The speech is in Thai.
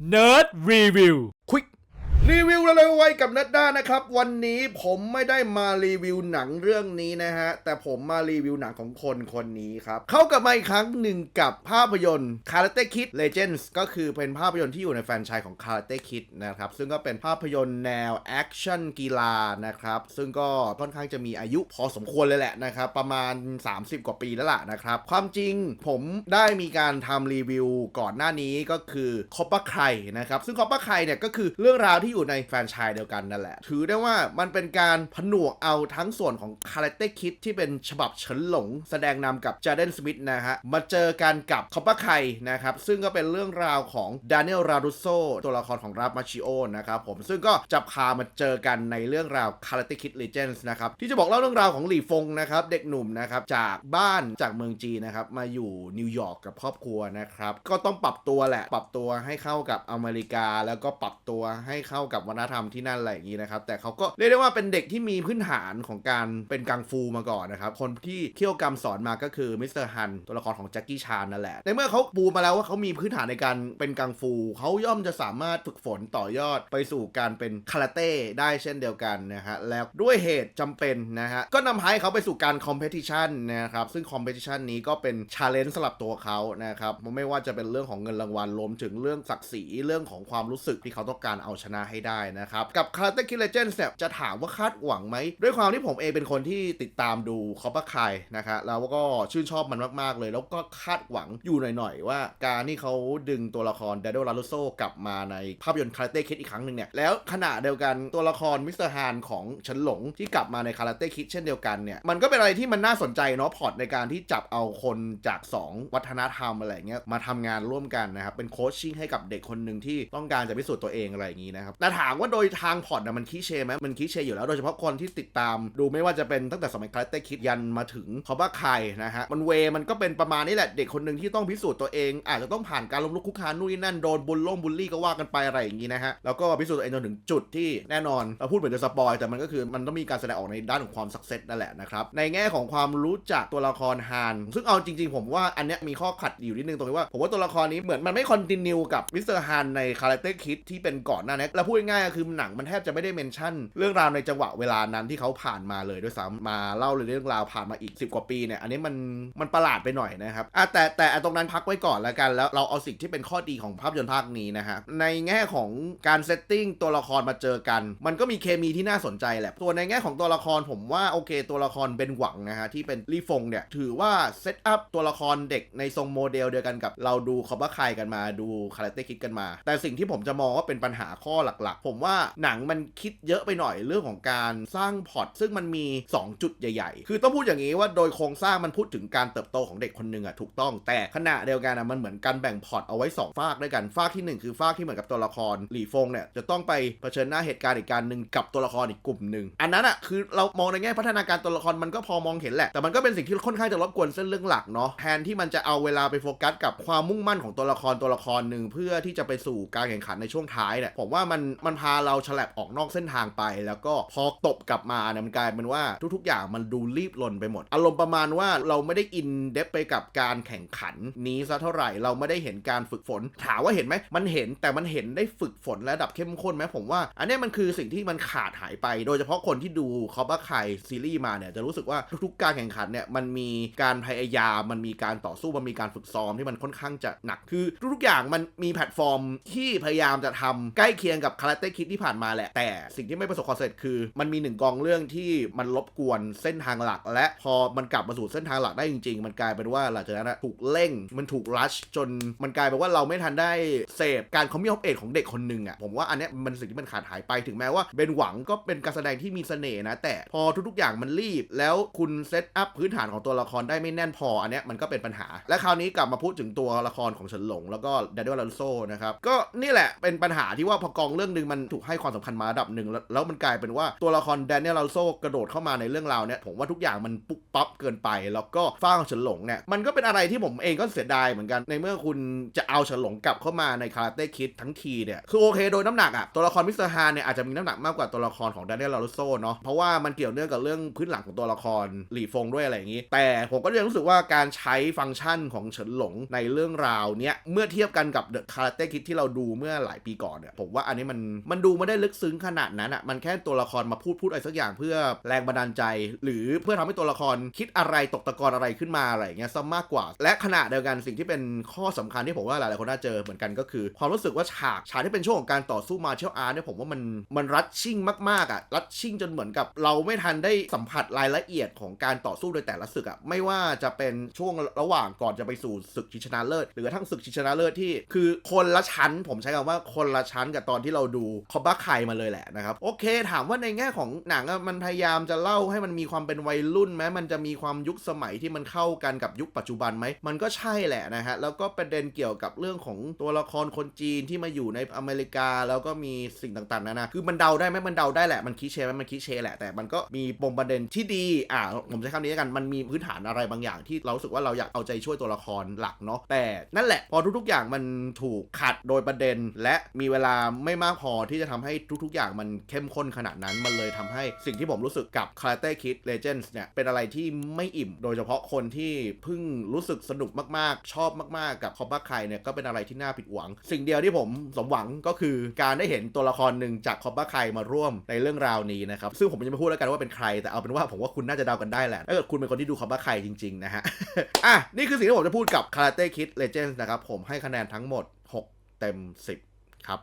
Nerd Review ควิก รีวิวเร็วๆไว้กับนัดด้านะครับ วันนี้ผมไม่ได้มารีวิวหนังเรื่องนี้นะฮะ แต่ผมมารีวิวหนังของคนคนนี้ครับ เข้ากลับมาอีกครั้งหนึ่งกับภาพยนตร์ Karate Kid Legends ก็คือเป็นภาพยนตร์ที่อยู่ในแฟรนไชส์ของ Karate Kid นะครับ ซึ่งก็เป็นภาพยนตร์แนวแอคชั่นกีฬานะครับ ซึ่งก็ค่อนข้างจะมีอายุพอสมควรเลยแหละนะครับ ประมาณ 30 กว่าปีแล้วล่ะนะครับ ความจริงผมได้มีการทำรีวิวก่อนหน้านี้ก็คือคอปป a ไคนะครับซึ่งคอปป a ไคเนี่ยก็คือเรื่องราวที่อยู่ในแฟรนไชส์เดียวกันนั่นแหละ ถือได้ว่ามันเป็นการผนวกเอาทั้งส่วนของ Karate Kid ที่เป็นฉบับเฉินหลง แสดงนำกับจ a เดนสมิธนะฮะ มาเจอกันกับคอปป a ไคนะครับ ซึ่งก็เป็นเรื่องราวของดานิเอลราดุโซตัวละครของรับมาชิโอนะครับผมซึ่งก็จะพามาเจอกันในเรื่องราว Karate Kid Legends นะครับ ที่จะบอกเล่าเรื่องราวของหลี่ฟงนะครับ เด็กหนุ่มนะครับ จากบ้านจากเมืองจีนนะครับ มาอยู่นิวยอร์กกับครอบครัวนะครับ ก็ต้องปรับตัวแหละ ปรับตัวให้เข้ากับอเมริกา แล้วก็ปรับตัวให้เข้ากับวัฒนธรรมที่นั่นอะไรอย่างนี้นะครับ แต่เขาก็เรียกได้ว่าเป็นเด็กที่มีพื้นฐานของการเป็นกังฟูมาก่อนนะครับ คนที่เขี่ยวกรรมสอนมาก็คือมิสเตอร์ฮันตัวละครของแจ็คกี้ชานนั่นแหละ ในเมื่อเขาปูมาแล้วว่าเขามีพื้นฐานในการเป็นกังฟู เขาย่อมจะสามารถฝึกฝนต่อยอดไปสู่การเป็นคาราเต้ได้เช่นเดียวกันนะฮะ แล้วด้วยเหตุจำเป็นนะฮะ ก็นำให้เขาไปสู่การคอมเพติชันนะครับ ซึ่งคอมเพติชันนี้ก็เป็นชาเลนจ์สำหรับตัวเขานะครับ ไม่ว่าจะเป็นเรื่องของเงินรางวัลรวมถึงเรื่องศักดิ์ศรี เรื่องของความรู้สึกที่เขาต้องการเอาชนะให้ได้นะครับ กับ Karate Kid Legends เนี่ยจะถามว่าคาดหวังไหม ด้วยความที่ผมเองเป็นคนที่ติดตามดูคอปเป a ไคนะครับแล้วก็ชื่นชอบมันมาก ๆ เลย แล้วก็คาดหวังอยู่หน่อย ๆ ว่าการที่เขาดึงตัวละครเดโดลา r ุโซกลับมาในภาพยนตร์คาราเต้คิดอีกครั้งหนึ่งเนี่ยแล้วขณะเดียวกันตัวละครมิสเตอร์ฮานของฉินหลงที่กลับมาในคาราเต้คิดเช่นเดียวกันเนี่ยมันก็เป็นอะไรที่มันน่าสนใจเนาะพอร์ตในการที่จับเอาคนจาก 2 วัฒนธรรมอะไรเงี้ยมาทำงานร่วมกันนะครับเป็นโคชชิ่งให้กับเด็กคนหนึ่งที่ต้องการจะพิสูจน์ตัวเองอะไรอย่างนี้นะครับแต่ถามว่าโดยทางพอร์ตนะมันคิเชไหมมันคิเชอยู่แล้ว โดยเฉพาะคนที่ติดตามดูไม่ว่าจะเป็นตั้งแต่สมัยคาราเต้คิดยันมาถึงคอบ้าไคนะฮะ มันเวมันก็เป็นประมาณนี้แหละ เด็กคนหนึ่งที่ต้องพิสูจน์ตัวเอง อาจจะต้องผ่านการล้มลุกคุกคานนู่นนี่นั่นโดนบุลล่งบุลลี่ก็ว่ากันไปอะไรอย่างนี้นะฮะ แล้วก็พิสูจน์ตัวเองจนถึงจุดที่แน่นอนเราพูดเหมือนจะสปอยแต่มันก็คือมันต้องมีการแสดงออกในด้านของความสักเซสนั่นแหละนะครับในแง่ของความรู้จักตัวละครฮานซึ่งเอาจริง ๆ ผมว่าอันเนี้ยมีข้อขัดอยู่นิดนึงตรงที่ว่าผมว่าตัวละครนี้เหมือนมันไม่คอนติเนียกับมิสเตอร์ฮานในคาแรคเตอร์คิดที่เป็นก่อนหน้านี้แล้วพูดง่ายๆคือหนังมันแทบจะไม่ได้เมนชั่น เรื่องราวในจังหวะเวลานั้นที่เขาผ่านมาเลยด้วยซ้ำมาเล่าเรื่องราวผ่านมาอีก 10 กว่าปีเนี่ยอันนี้มันมันประหลาดไปหน่อยนะครับอะแต่แต่ตรงนั้นพักไว้ก่อนแล้วกัน แล้วเราเอาสิ่งที่เป็นข้อดีของภาพยนตร์ภาคนี้นะฮะในแง่ของการเซตติ้งตัวละครมาเจอกัน มันก็มีเคมีที่น่าสนใจแหละตัวในแง่ของตัวละครผมว่าโอเค ตัวละครเป็นหวังนะฮะที่เป็นลี่ฟงเนี่ยถือว่าเซตอัพตัวละครเด็กในทรงโมเดลเดียวกันกับเราดูคอบ้าไคกันมาดูคาแรคเตอร์คิดกันมา แต่สิ่งที่ผมจะมองว่าเป็นปัญหาข้อหลักๆ ผมว่าหนังมันคิดเยอะไปหน่อยเรื่องของการสร้างพอตซึ่งมันมี 2 จุดใหญ่ ๆ คือต้องพูดอย่างนี้ว่าโดยโครงสร้างมันพูดถึงการเติบโตของเด็กคนหนึ่งอะถูกต้อง แต่ขณะเดียวกันอะมันเหมือนการแบ่งพอตเอาไว้2ฝากด้วยกันฝากทีหนึ่1 คือฝากที่เหมือนกับตัวละครหลี่ฟงเนี่ยจะต้องไปเผชิญหน้าเหตุการณ์อีกการหนึ่งกับตัวละครอีกกลุ่มหนึ่งอันนั้นอะคือเรามองในแง่พัฒนาการตัวละครมันก็พอมองเห็นแหละแต่มันก็เป็นสิ่งที่ค่อนข้างจะรบกวนเส้นเรื่องหลักเนาะแทนที่มันจะเอาเวลาไปโฟกัสกับความมุ่งมั่นของตัวละครตัวละครหนึ่งเพื่อที่จะไปสู่การแข่งขันในช่วงท้ายเนี่ยผมว่ามันมันพาเราฉลับออกนอกเส้นทางไป แล้วก็พอตบกลับมาเนี่ยมันกลายเป็นว่าทุกๆ อย่างมันดูรีบลนไปหมด อารมณ์ประมาณว่าเราไม่ได้อินเดฟไปกับการแข่งขันนี้ซะเท่าไหร่เราไม่ได้เห็นการฝึกฝน ถามว่าเห็นไหมมันเห็นแต่มันเห็นได้ฝึกฝนระดับเข้มข้นไหมผมว่า อันนี้มันคือสิ่งที่มันขาดหายไป โดยเฉพาะคนที่ดูคอบ้าไคซีรีส์มาเนี่ยจะรู้สึกว่าทุกๆ การแข่งขันเนี่ยมันมีการพยายามมันมีการต่อสู้มันมีการฝึกซ้อมที่มันค่อนข้างจะหนักคือทุกๆอย่างมันมีแพลตฟอร์มที่พยายามจะทำใกล้เคียงกับคาราเต้คิดที่ผ่านมาแหละ แต่สิ่งที่ไม่ประสบความสำเร็จคือ มันมีหนึ่งกองเรื่องที่มันรบกวนเส้นทางหลัก และพอมันกลับมาสู่เส้นทางหลักได้จริง ๆ มันกลายเป็นว่าหลังจากนั้นถูกเร่งมันถูกรัชจนมันกลายเป็นว่าเราไม่ทันได้เสพการคอมมิวเอทของเด็กคนหนึ่งอะผมว่าอันเนี้ยมันสิ่งที่มันขาดหายไปถึงแม้ว่าเบนหวังก็เป็นการแสดงที่มีเสน่ห์นะ แต่พอทุกๆอย่างมันรีบ แล้วคุณเซตอัพพื้นฐานของตัวละครได้ไม่แน่นพออันเนี้ยมันก็เป็นปัญหา และคราวนี้กลับมาพูดถึงตัวละครของเฉินหลง แล้วก็เดนเดลลาโซนะครับก็นี่แหละเป็นปัญหาที่ว่าพอกองเรืรื่องหนึ่งมันถูกให้ความสำคัญมาระดับหนึ่งแล้วแล้วมันกลายเป็นว่าตัวละครแดเนียลลาโซกระโดดเข้ามาในเรื่องราวเนี่ยผมว่าทุกอย่างมันปุ๊บปั๊บเกินไป แล้วก็ฟ้างเฉินหลงเนี่ยมันก็เป็นอะไรที่ผมเองก็เสียดายเหมือนกันในเมื่อคุณจะเอาเฉินหลงกลับเข้ามาในคาราเต้คิดทั้งทีเนี่ยคือโอเคโดยน้ำหนักอะตัวละครมิสเตอร์ฮานเนี่ยอาจจะมีน้ำหนักมากกว่าตัวละครของแดเนียลลาโซเนาะเพราะว่ามันเกี่ยวเนื่องกับเรื่องพื้นหลังของตัวละครหลี่ฟงด้วยอะไรอย่างนี้ แต่ผมก็ยังรู้สึกว่าการใช้ฟังก์ชันของเฉินหลงในเรื่องราวเนี้ยเมื่อเทียบกันกับเดอะคาราเต้คิดที่เราดูเมื่อหลายปีก่อนเนี่ยผมว่าอันนี้มันมันดูไม่ได้ลึกซึ้งขนาดนั้นอะมันแค่ตัวละครมาพูดพูดอะไรสักอย่างเพื่อแรงบันดาลใจ หรือเพื่อทำให้ตัวละครคิดอะไรตกตะกอนอะไรขึ้นมาอะไรเงี้ยซะมากกว่า และขณะเดียวกันสิ่งที่เป็นข้อสำคัญที่ผมว่าหลายๆคนน่าเจอเหมือนกันก็คือ ความรู้สึกว่าฉากฉากที่เป็นช่วงของการต่อสู้มาเชลอาร์เนี่ยผมว่ามันมันรัดชิ่งมากๆอะรัดชิ่งจนเหมือนกับ เราไม่ทันได้สัมผัสรายละเอียดของการต่อสู้โดยแต่ละศึกอะไม่ว่าจะเป็นช่วงระหว่างก่อนจะไปสู่ศึกชิงชนะเลิศหรือทั่งศึกชิงชนะเลิศที่ คือคนละชั้น ผมใช้คำว่าคนละชั้นกับตอนที่เราดูคอบ้าไคมาเลยแหละนะครับ โอเค ถามว่าในแง่ของหนังมันพยายามจะเล่าให้มันมีความเป็นวัยรุ่นไหมมันจะมีความยุคสมัยที่มันเข้ากันกับยุคปัจจุบันไหมมันก็ใช่แหละนะฮะแล้วก็ประเด็นเกี่ยวกับเรื่องของตัวละครคนจีนที่มาอยู่ในอเมริกา แล้วก็มีสิ่งต่างๆนานาคือมันเดาได้ไหมมันเดาได้แหละมันคิดเชไหมมันคิดเชแหละแต่มันก็มีปมประเด็นที่ดีอ่าผมใช้คำนี้แล้วกันมันมีพื้นฐานอะไรบางอย่างที่เราสึกว่าเราอยากเอาใจช่วยตัวละครหลักเนาะแต่นั่นแหละพอทุกๆอย่างมันถูกขัดโดยประเด็น และมีเวลาไม่มากพอที่จะทำให้ทุกๆอย่างมันเข้มข้นขนาดนั้น มันเลยทำให้สิ่งที่ผมรู้สึกกับ Karate Kid Legends เนี่ย เป็นอะไรที่ไม่อิ่ม โดยเฉพาะคนที่เพิ่งรู้สึกสนุกมากๆ ชอบมากๆ กับคอมบ้าไคเนี่ยก็เป็นอะไรที่น่าผิดหวัง สิ่งเดียวที่ผมสมหวังก็คือการได้เห็นตัวละครหนึ่งจากคอมบ้าไคมาร่วมในเรื่องราวนี้นะครับ ซึ่งผมจะไม่พูดแล้วกันว่าเป็นใคร แต่เอาเป็นว่าผมว่าคุณน่าจะเดากันได้แหละถ้าเกิดคุณเป็นคนที่ดูคอมบ้าไคจริงๆนะฮะอะนี่คือสิ่งที่ผมจะพูดกับ Karate Kid Legends นะครับผมให้คะแนนทั้งหมด 6 เต็ม 10 ครับ